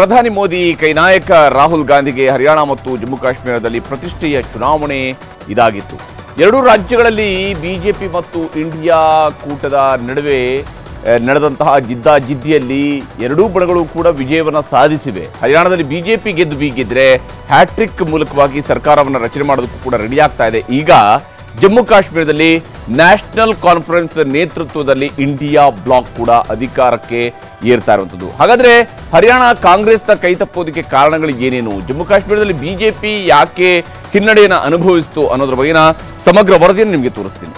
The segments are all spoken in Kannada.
ಪ್ರಧಾನಿ ಮೋದಿ ಕೈ ನಾಯಕ ರಾಹುಲ್ ಗಾಂಧಿಗೆ ಹರಿಯಾಣ ಮತ್ತು ಜಮ್ಮು ಕಾಶ್ಮೀರದಲ್ಲಿ ಪ್ರತಿಷ್ಠೆಯ ಚುನಾವಣೆ ಇದಾಗಿತ್ತು. ಎರಡೂ ರಾಜ್ಯಗಳಲ್ಲಿ ಬಿಜೆಪಿ ಮತ್ತು ಇಂಡಿಯಾ ಕೂಟದ ನಡುವೆ ನಡೆದಂತಹ ಜಿದ್ದಾಜಿದ್ದಿಯಲ್ಲಿ ಎರಡೂ ಬಣಗಳು ಕೂಡ ವಿಜಯವನ್ನು ಸಾಧಿಸಿವೆ. ಹರಿಯಾಣದಲ್ಲಿ ಬಿಜೆಪಿ ಗೆದ್ದು ಬೀಗಿದ್ರೆ ಹ್ಯಾಟ್ರಿಕ್ ಮೂಲಕವಾಗಿ ಸರ್ಕಾರವನ್ನು ರಚನೆ ಮಾಡೋದಕ್ಕೂ ಕೂಡ ರೆಡಿ ಆಗ್ತಾ ಇದೆ. ಈಗ ಜಮ್ಮು ಕಾಶ್ಮೀರದಲ್ಲಿ ನ್ಯಾಷನಲ್ ಕಾನ್ಫರೆನ್ಸ್ ನೇತೃತ್ವದಲ್ಲಿ ಇಂಡಿಯಾ ಬ್ಲಾಕ್ ಕೂಡ ಅಧಿಕಾರಕ್ಕೆ ಏರ್ತಾ ಇರುವಂಥದ್ದು. ಹಾಗಾದ್ರೆ ಹರಿಯಾಣ ಕಾಂಗ್ರೆಸ್ನ ಕೈ ತಪ್ಪೋದಕ್ಕೆ ಕಾರಣಗಳು ಏನೇನು? ಜಮ್ಮು ಕಾಶ್ಮೀರದಲ್ಲಿ ಬಿಜೆಪಿ ಯಾಕೆ ಹಿನ್ನಡೆಯನ್ನು ಅನುಭವಿಸಿತು ಅನ್ನೋದ್ರ ಬಗ್ಗೆನ ಸಮಗ್ರ ವರದಿಯನ್ನು ನಿಮಗೆ ತೋರಿಸ್ತೀನಿ.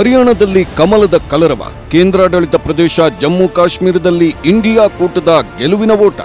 ಹರಿಯಾಣದಲ್ಲಿ ಕಮಲದ ಕಲರವ ಕೇಂದ್ರಾಡಳಿತ ಪ್ರದೇಶ ಜಮ್ಮು ಕಾಶ್ಮೀರದಲ್ಲಿ ಇಂಡಿಯಾ ಕೂಟದ ಗೆಲುವಿನ ಓಟ.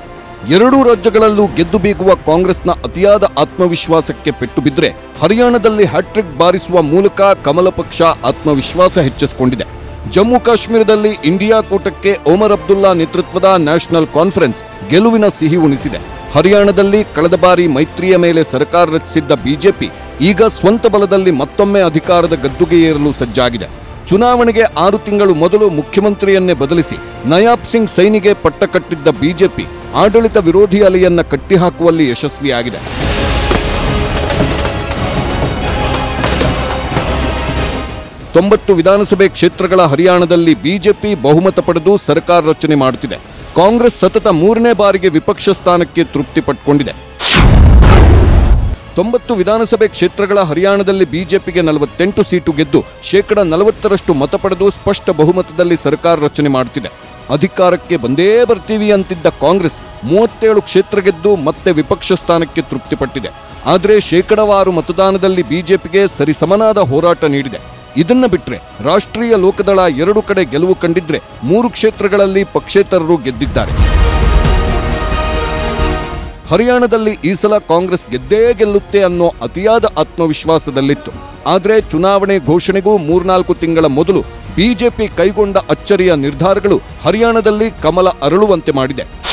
ಎರಡೂ ರಾಜ್ಯಗಳಲ್ಲೂ ಗೆದ್ದು ಬೀಗುವ ಕಾಂಗ್ರೆಸ್ನ ಅತಿಯಾದ ಆತ್ಮವಿಶ್ವಾಸಕ್ಕೆ ಪೆಟ್ಟು ಬಿದ್ದರೆ ಹರಿಯಾಣದಲ್ಲಿ ಹ್ಯಾಟ್ರಿಕ್ ಬಾರಿಸುವ ಮೂಲಕ ಕಮಲ ಪಕ್ಷ ಆತ್ಮವಿಶ್ವಾಸ ಹೆಚ್ಚಿಸಿಕೊಂಡಿದೆ. ಜಮ್ಮು ಕಾಶ್ಮೀರದಲ್ಲಿ ಇಂಡಿಯಾ ಕೂಟಕ್ಕೆ ಒಮರ್ ಅಬ್ದುಲ್ಲಾ ನೇತೃತ್ವದ ನ್ಯಾಷನಲ್ ಕಾನ್ಫರೆನ್ಸ್ ಗೆಲುವಿನ ಸಿಹಿ ಉಣಿಸಿದೆ. ಹರಿಯಾಣದಲ್ಲಿ ಕಳೆದ ಬಾರಿ ಮೈತ್ರಿಯ ಮೇಲೆ ಸರ್ಕಾರ ರಚಿಸಿದ್ದ ಬಿಜೆಪಿ ಈಗ ಸ್ವಂತ ಬಲದಲ್ಲಿ ಮತ್ತೊಮ್ಮೆ ಅಧಿಕಾರದ ಗದ್ದುಗೆ ಏರಲು ಸಜ್ಜಾಗಿದೆ. ಚುನಾವಣೆಗೆ ಆರು ತಿಂಗಳು ಮೊದಲು ಮುಖ್ಯಮಂತ್ರಿಯನ್ನೇ ಬದಲಿಸಿ ನಯಾಬ್ ಸಿಂಗ್ ಸೈನಿಗೆ ಪಟ್ಟ ಕಟ್ಟಿದ್ದ ಬಿಜೆಪಿ ಆಡಳಿತ ವಿರೋಧಿ ಅಲೆಯನ್ನ ಕಟ್ಟಿಹಾಕುವಲ್ಲಿ ಯಶಸ್ವಿಯಾಗಿದೆ. ತೊಂಬತ್ತು ವಿಧಾನಸಭೆ ಕ್ಷೇತ್ರಗಳ ಹರಿಯಾಣದಲ್ಲಿ ಬಿಜೆಪಿ ಬಹುಮತ ಪಡೆದು ಸರ್ಕಾರ ರಚನೆ ಮಾಡುತ್ತಿದೆ. ಕಾಂಗ್ರೆಸ್ ಸತತ ಮೂರನೇ ಬಾರಿಗೆ ವಿಪಕ್ಷ ಸ್ಥಾನಕ್ಕೆ ತೃಪ್ತಿ ಪಟ್ಟುಕೊಂಡಿದೆ ತೊಂಬತ್ತು ವಿಧಾನಸಭೆ ಕ್ಷೇತ್ರಗಳ ಹರಿಯಾಣದಲ್ಲಿ ಬಿಜೆಪಿಗೆ ನಲವತ್ತೆಂಟು ಸೀಟು ಗೆದ್ದು ಶೇಕಡ ನಲವತ್ತರಷ್ಟು ಮತ ಪಡೆದು ಸ್ಪಷ್ಟ ಬಹುಮತದಲ್ಲಿ ಸರ್ಕಾರ ರಚನೆ ಮಾಡುತ್ತಿದೆ ಅಧಿಕಾರಕ್ಕೆ ಬಂದೇ ಬರ್ತೀವಿ ಅಂತಿದ್ದ ಕಾಂಗ್ರೆಸ್ ಮೂವತ್ತೇಳು ಕ್ಷೇತ್ರ ಗೆದ್ದು ಮತ್ತೆ ವಿಪಕ್ಷ ಸ್ಥಾನಕ್ಕೆ ತೃಪ್ತಿಪಟ್ಟಿದೆ ಆದರೆ ಶೇಕಡವಾರು ಮತದಾನದಲ್ಲಿ ಬಿಜೆಪಿಗೆ ಸರಿಸಮನಾದ ಹೋರಾಟ ನೀಡಿದೆ. ಇದನ್ನ ಬಿಟ್ರೆ ರಾಷ್ಟ್ರೀಯ ಲೋಕದಳ ಎರಡು ಕಡೆ ಗೆಲುವು ಕಂಡಿದ್ರೆ ಮೂರು ಕ್ಷೇತ್ರಗಳಲ್ಲಿ ಪಕ್ಷೇತರರು ಗೆದ್ದಿದ್ದಾರೆ. ಹರಿಯಾಣದಲ್ಲಿ ಈ ಸಲ ಕಾಂಗ್ರೆಸ್ ಗೆದ್ದೇ ಗೆಲ್ಲುತ್ತೆ ಅನ್ನೋ ಅತಿಯಾದ ಆತ್ಮವಿಶ್ವಾಸದಲ್ಲಿತ್ತು. ಆದರೆ ಚುನಾವಣೆ ಘೋಷಣೆಗೂ ಮೂರ್ನಾಲ್ಕು ತಿಂಗಳ ಮೊದಲು ಬಿಜೆಪಿ ಕೈಗೊಂಡ ಅಚ್ಚರಿಯ ನಿರ್ಧಾರಗಳು ಹರಿಯಾಣದಲ್ಲಿ ಕಮಲ ಅರಳುವಂತೆ ಮಾಡಿದೆ.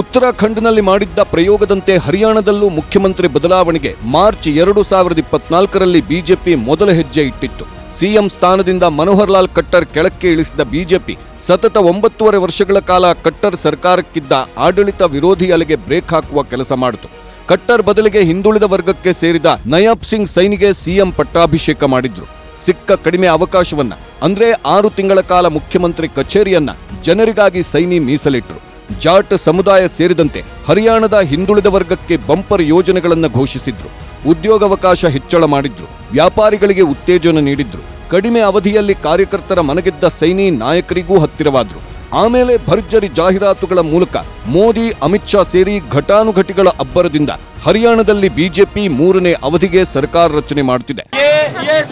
ಉತ್ತರಾಖಂಡ್ನಲ್ಲಿ ಮಾಡಿದ್ದ ಪ್ರಯೋಗದಂತೆ ಹರಿಯಾಣದಲ್ಲೂ ಮುಖ್ಯಮಂತ್ರಿ ಬದಲಾವಣೆಗೆ ಮಾರ್ಚ್ ಎರಡು ಸಾವಿರದ ಇಪ್ಪತ್ನಾಲ್ಕರಲ್ಲಿ ಬಿಜೆಪಿ ಮೊದಲ ಹೆಜ್ಜೆ ಇಟ್ಟಿತ್ತು. ಸಿಎಂ ಸ್ಥಾನದಿಂದ ಮನೋಹರ್ ಲಾಲ್ ಖಟ್ಟರ್ ಕೆಳಕ್ಕೆ ಇಳಿಸಿದ ಬಿಜೆಪಿ ಸತತ ಒಂಬತ್ತೂವರೆ ವರ್ಷಗಳ ಕಾಲ ಕಟ್ಟರ್ ಸರ್ಕಾರಕ್ಕಿದ್ದ ಆಡಳಿತ ವಿರೋಧಿ ಅಲೆಗೆ ಬ್ರೇಕ್ ಹಾಕುವ ಕೆಲಸ ಮಾಡಿತು. ಕಟ್ಟರ್ ಬದಲಿಗೆ ಹಿಂದುಳಿದ ವರ್ಗಕ್ಕೆ ಸೇರಿದ ನಯಾಬ್ ಸಿಂಗ್ ಸೈನಿಗೆ ಸಿಎಂ ಪಟ್ಟಾಭಿಷೇಕ ಮಾಡಿದ್ರು. ಸಿಕ್ಕ ಕಡಿಮೆ ಅವಕಾಶವನ್ನ, ಅಂದ್ರೆ ಆರು ತಿಂಗಳ ಕಾಲ ಮುಖ್ಯಮಂತ್ರಿ ಕಚೇರಿಯನ್ನ ಜನರಿಗಾಗಿ ಸೈನಿ ಮೀಸಲಿಟ್ರು. ಜಾಟ್ ಸಮುದಾಯ ಸೇರಿದಂತೆ ಹರಿಯಾಣದ ಹಿಂದುಳಿದ ವರ್ಗಕ್ಕೆ ಬಂಪರ್ ಯೋಜನೆಗಳನ್ನು ಘೋಷಿಸಿದ್ರು. ಉದ್ಯೋಗಾವಕಾಶ ಹೆಚ್ಚಳ ಮಾಡಿದ್ರು. ವ್ಯಾಪಾರಿಗಳಿಗೆ ಉತ್ತೇಜನ ನೀಡಿದ್ರು. ಕಡಿಮೆ ಅವಧಿಯಲ್ಲಿ ಕಾರ್ಯಕರ್ತರ ಮನಗೆದ್ದ ಸೈನಿ ನಾಯಕರಿಗೂ ಹತ್ತಿರವಾದ್ರು. ಆಮೇಲೆ ಭರ್ಜರಿ ಜಾಹೀರಾತುಗಳ ಮೂಲಕ ಮೋದಿ, ಅಮಿತ್ ಶಾ ಸೇರಿ ಘಟಾನುಘಟಿಗಳ ಅಬ್ಬರದಿಂದ ಹರಿಯಾಣದಲ್ಲಿ ಬಿಜೆಪಿ ಮೂರನೇ ಅವಧಿಗೆ ಸರ್ಕಾರ ರಚನೆ ಮಾಡುತ್ತಿದೆ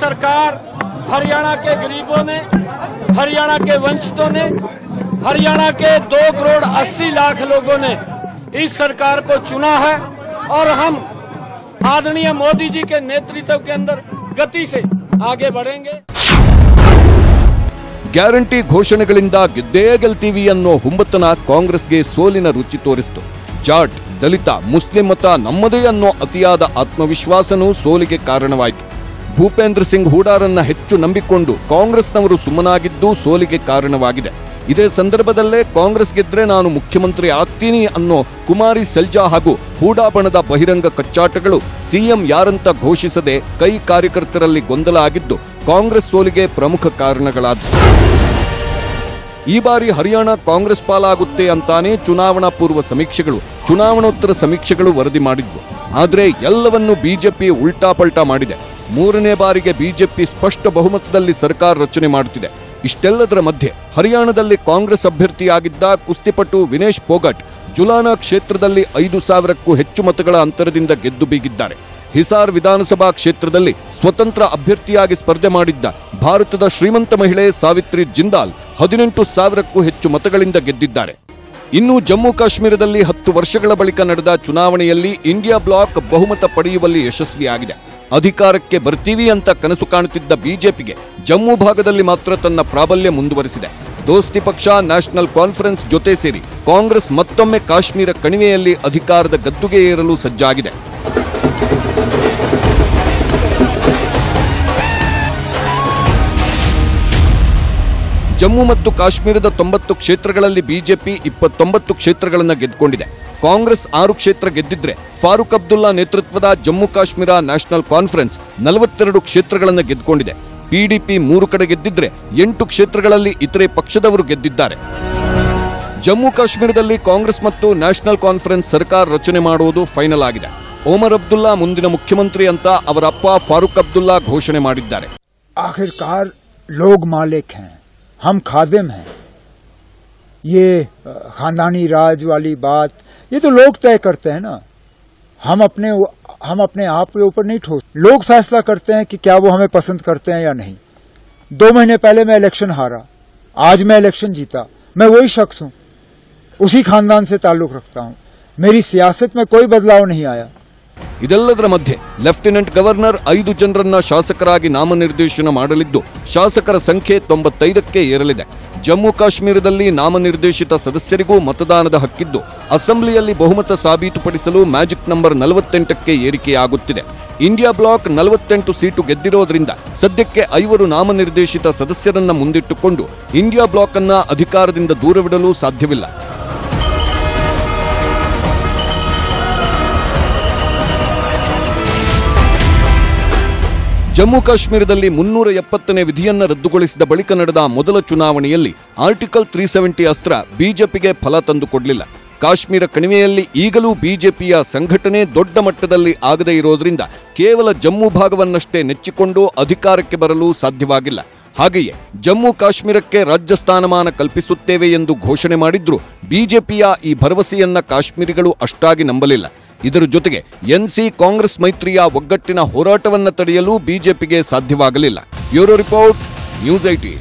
ಸರ್ಕಾರ ಹರಿಯಾಣ हरियाणा के गरीबों ने हरियाणा के वंचितों ने हरियाणा के दो करोड़ अस्सी लाख लोगों ने इस सरकार को चुना है और हम आदरणीय मोदी जी के नेतृत्व के अंदर गति से आगे बढ़ेंगे ಗ್ಯಾರಂಟಿ ಘೋಷಣೆಗಳಿಂದ ಗೆದ್ದೇ ಗೆಲ್ತೀವಿ ಅನ್ನೋ ಹುಂಬತನ ಕಾಂಗ್ರೆಸ್ಗೆ ಸೋಲಿನ ರುಚಿ ತೋರಿಸಿತು ಜಾಟ್ ದಲಿತ ಮುಸ್ಲಿಂ ಮತ ನಮ್ಮದೇ ಅನ್ನೋ ಅತಿಯಾದ ಆತ್ಮವಿಶ್ವಾಸನೂ ಸೋಲಿಗೆ ಕಾರಣವಾಯಿತು ಭೂಪೇಂದ್ರ ಸಿಂಗ್ ಹೂಡಾರನ್ನ ಹೆಚ್ಚು ನಂಬಿಕೊಂಡು ಕಾಂಗ್ರೆಸ್ನವರು ಸುಮ್ಮನಾಗಿದ್ದು ಸೋಲಿಗೆ ಕಾರಣವಾಗಿದೆ ಇದೇ ಸಂದರ್ಭದಲ್ಲೇ ಕಾಂಗ್ರೆಸ್ ಗೆದ್ರೆ ನಾನು ಮುಖ್ಯಮಂತ್ರಿ ಆಗ್ತೀನಿ ಅನ್ನೋ ಕುಮಾರಿ ಸೆಲ್ಜಾ ಹಾಗೂ ಹೂಡಾಬಣದ ಬಹಿರಂಗ ಕಚ್ಚಾಟಗಳು ಸಿಎಂ ಯಾರಂತ ಘೋಷಿಸದೆ ಕೈ ಕಾರ್ಯಕರ್ತರಲ್ಲಿ ಗೊಂದಲ ಆಗಿದ್ದು ಕಾಂಗ್ರೆಸ್ ಸೋಲಿಗೆ ಪ್ರಮುಖ ಕಾರಣಗಳಾದವು ಈ ಬಾರಿ ಹರಿಯಾಣ ಕಾಂಗ್ರೆಸ್ ಪಾಲಾಗುತ್ತೆ ಅಂತಾನೆ ಚುನಾವಣಾ ಪೂರ್ವ ಸಮೀಕ್ಷೆಗಳು, ಚುನಾವಣೋತ್ತರ ಸಮೀಕ್ಷೆಗಳು ವರದಿ ಮಾಡಿದ್ವು. ಆದರೆ ಎಲ್ಲವನ್ನು ಬಿಜೆಪಿ ಉಲ್ಟಾಪಲ್ಟಾ ಮಾಡಿದೆ. ಮೂರನೇ ಬಾರಿಗೆ ಬಿಜೆಪಿ ಸ್ಪಷ್ಟ ಬಹುಮತದಲ್ಲಿ ಸರ್ಕಾರ ರಚನೆ ಮಾಡುತ್ತಿದೆ ಇಷ್ಟೆಲ್ಲದರ ಮಧ್ಯೆ ಹರಿಯಾಣದಲ್ಲಿ ಕಾಂಗ್ರೆಸ್ ಅಭ್ಯರ್ಥಿಯಾಗಿದ್ದ ಕುಸ್ತಿಪಟು ವಿನೇಶ್ ಪೋಗಟ್ ಜುಲಾನಾ ಕ್ಷೇತ್ರದಲ್ಲಿ ಐದು ಸಾವಿರಕ್ಕೂ ಹೆಚ್ಚು ಮತಗಳ ಅಂತರದಿಂದ ಗೆದ್ದು ಬೀಗಿದ್ದಾರೆ. ಹಿಸಾರ್ ವಿಧಾನಸಭಾ ಕ್ಷೇತ್ರದಲ್ಲಿ ಸ್ವತಂತ್ರ ಅಭ್ಯರ್ಥಿಯಾಗಿ ಸ್ಪರ್ಧೆ ಮಾಡಿದ್ದ ಭಾರತದ ಶ್ರೀಮಂತ ಮಹಿಳೆ ಸಾವಿತ್ರಿ ಜಿಂದಾಲ್ ಹದಿನೆಂಟು ಸಾವಿರಕ್ಕೂ ಹೆಚ್ಚು ಮತಗಳಿಂದ ಗೆದ್ದಿದ್ದಾರೆ. ಇನ್ನು ಜಮ್ಮು ಕಾಶ್ಮೀರದಲ್ಲಿ ಹತ್ತು ವರ್ಷಗಳ ಬಳಿಕ ನಡೆದ ಚುನಾವಣೆಯಲ್ಲಿ ಇಂಡಿಯಾ ಬ್ಲಾಕ್ ಬಹುಮತ ಪಡೆಯುವಲ್ಲಿ ಯಶಸ್ವಿಯಾಗಿದೆ. ಅಧಿಕಾರಕ್ಕೆ ಬರ್ತೀವಿ ಅಂತ ಕನಸು ಕಾಣುತ್ತಿದ್ದ ಬಿಜೆಪಿಗೆ ಜಮ್ಮು ಭಾಗದಲ್ಲಿ ಮಾತ್ರ ತನ್ನ ಪ್ರಾಬಲ್ಯ ಮುಂದುವರಿಸಿದೆ. ದೋಸ್ತಿ ಪಕ್ಷ, ನ್ಯಾಷನಲ್ ಕಾನ್ಫರೆನ್ಸ್ ಜೊತೆ ಸೇರಿ ಕಾಂಗ್ರೆಸ್ ಮತ್ತೊಮ್ಮೆ ಕಾಶ್ಮೀರ ಕಣಿವೆಯಲ್ಲಿ ಅಧಿಕಾರದ ಗದ್ದುಗೆ ಏರಲು ಸಜ್ಜಾಗಿದೆ. ಜಮ್ಮು ಮತ್ತು ಕಾಶ್ಮೀರದ ತೊಂಬತ್ತು ಕ್ಷೇತ್ರಗಳಲ್ಲಿ ಬಿಜೆಪಿ ಇಪ್ಪತ್ತೊಂಬತ್ತು ಕ್ಷೇತ್ರಗಳನ್ನು ಗೆದ್ದುಕೊಂಡಿದೆ ಕಾಂಗ್ರೆಸ್ ಆರು ಕ್ಷೇತ್ರ ಗೆದ್ದಿದ್ರೆ ಫಾರೂಕ್ ಅಬ್ದುಲ್ಲಾ ನೇತೃತ್ವದ ಜಮ್ಮು ಕಾಶ್ಮೀರ ನ್ಯಾಷನಲ್ ಕಾನ್ಫರೆನ್ಸ್ ನಲವತ್ತೆರಡು ಕ್ಷೇತ್ರಗಳನ್ನು ಗೆದ್ದುಕೊಂಡಿದೆ ಪಿಡಿಪಿ ಮೂರು ಕಡೆ ಗೆದ್ದಿದ್ರೆ ಎಂಟು ಕ್ಷೇತ್ರಗಳಲ್ಲಿ ಇತರೆ ಪಕ್ಷದವರು ಗೆದ್ದಿದ್ದಾರೆ. ಜಮ್ಮು ಕಾಶ್ಮೀರದಲ್ಲಿ ಕಾಂಗ್ರೆಸ್ ಮತ್ತು ನ್ಯಾಷನಲ್ ಕಾನ್ಫರೆನ್ಸ್ ಸರ್ಕಾರ ರಚನೆ ಮಾಡುವುದು ಫೈನಲ್ ಆಗಿದೆ. ಓಮರ್ ಅಬ್ದುಲ್ಲಾ ಮುಂದಿನ ಮುಖ್ಯಮಂತ್ರಿ ಅಂತ ಅವರ ಅಪ್ಪ ಫಾರೂಕ್ ಅಬ್ದುಲ್ಲಾ ಘೋಷಣೆ ಮಾಡಿದ್ದಾರೆ. ಆಖಿರ್ಕಾರ ಲೋಗ್ ಮಾಲಿಕ್ ಹೇ. हम खादिम हैं। ये खानदानी राज वाली बात, ये तो लोग तय करते हैं ना। हम अपने हम अपने आप के ऊपर नहीं ठोस। लोग फैसला करते हैं कि क्या वो हमें पसंद करते हैं या नहीं। दो महीने पहले मैं इलेक्शन हारा। आज मैं इलेक्शन जीता। मैं वही शख्स हूँ। उसी खानदान से ताल्लुक रखता हूँ। मेरी सियासत में कोई बदलाव नहीं आया। ಇದೆಲ್ಲದರ ಮಧ್ಯೆ ಲೆಫ್ಟಿನೆಂಟ್ ಗವರ್ನರ್ ಐದು ಜನರನ್ನ ಶಾಸಕರಾಗಿ ನಾಮನಿರ್ದೇಶನ ಮಾಡಲಿದ್ದು ಶಾಸಕರ ಸಂಖ್ಯೆ ತೊಂಬತ್ತೈದಕ್ಕೆ ಏರಲಿದೆ. ಜಮ್ಮು ಕಾಶ್ಮೀರದಲ್ಲಿ ನಾಮನಿರ್ದೇಶಿತ ಸದಸ್ಯರಿಗೂ ಮತದಾನದ ಹಕ್ಕಿದ್ದು ಅಸೆಂಬ್ಲಿಯಲ್ಲಿ ಬಹುಮತ ಸಾಬೀತುಪಡಿಸಲು ಮ್ಯಾಜಿಕ್ ನಂಬರ್ ನಲವತ್ತೆಂಟಕ್ಕೆ ಏರಿಕೆಯಾಗುತ್ತಿದೆ. ಇಂಡಿಯಾ ಬ್ಲಾಕ್ ನಲವತ್ತೆಂಟು ಸೀಟು ಗೆದ್ದಿರೋದ್ರಿಂದ ಸದ್ಯಕ್ಕೆ ಐವರು ನಾಮನಿರ್ದೇಶಿತ ಸದಸ್ಯರನ್ನ ಮುಂದಿಟ್ಟುಕೊಂಡು ಇಂಡಿಯಾ ಬ್ಲಾಕ್ ಅನ್ನ ಅಧಿಕಾರದಿಂದ ದೂರವಿಡಲು ಸಾಧ್ಯವಿಲ್ಲ. ಜಮ್ಮು ಕಾಶ್ಮೀರದಲ್ಲಿ ಮುನ್ನೂರ ಎಪ್ಪತ್ತನೇ ವಿಧಿಯನ್ನು ರದ್ದುಗೊಳಿಸಿದ ಬಳಿಕ ನಡೆದ ಮೊದಲ ಚುನಾವಣೆಯಲ್ಲಿ ಆರ್ಟಿಕಲ್ ತ್ರೀ ಸೆವೆಂಟಿ ಅಸ್ತ್ರ ಬಿಜೆಪಿಗೆ ಫಲ ತಂದುಕೊಡಲಿಲ್ಲ ಕಾಶ್ಮೀರ ಕಣಿವೆಯಲ್ಲಿ ಈಗಲೂ ಬಿಜೆಪಿಯ ಸಂಘಟನೆ ದೊಡ್ಡ ಮಟ್ಟದಲ್ಲಿ ಆಗದೇ ಇರೋದ್ರಿಂದ ಕೇವಲ ಜಮ್ಮು ಭಾಗವನ್ನಷ್ಟೇ ನೆಚ್ಚಿಕೊಂಡು ಅಧಿಕಾರಕ್ಕೆ ಬರಲು ಸಾಧ್ಯವಾಗಿಲ್ಲ. ಹಾಗೆಯೇ ಜಮ್ಮು ಕಾಶ್ಮೀರಕ್ಕೆ ರಾಜ್ಯ ಸ್ಥಾನಮಾನ ಕಲ್ಪಿಸುತ್ತೇವೆ ಎಂದು ಘೋಷಣೆ ಮಾಡಿದ್ರು ಬಿಜೆಪಿಯ ಈ ಭರವಸೆಯನ್ನ ಕಾಶ್ಮೀರಿಗಳು ಅಷ್ಟಾಗಿ ನಂಬಲಿಲ್ಲ. ಇದರ ಜೊತೆಗೆ ಎನ್ಸಿ ಕಾಂಗ್ರೆಸ್ ಮೈತ್ರಿಯ ಒಗ್ಗಟ್ಟಿನ ಹೋರಾಟವನ್ನು ತಡೆಯಲು ಬಿಜೆಪಿಗೆ ಸಾಧ್ಯವಾಗಲಿಲ್ಲ. Bureau report news IT.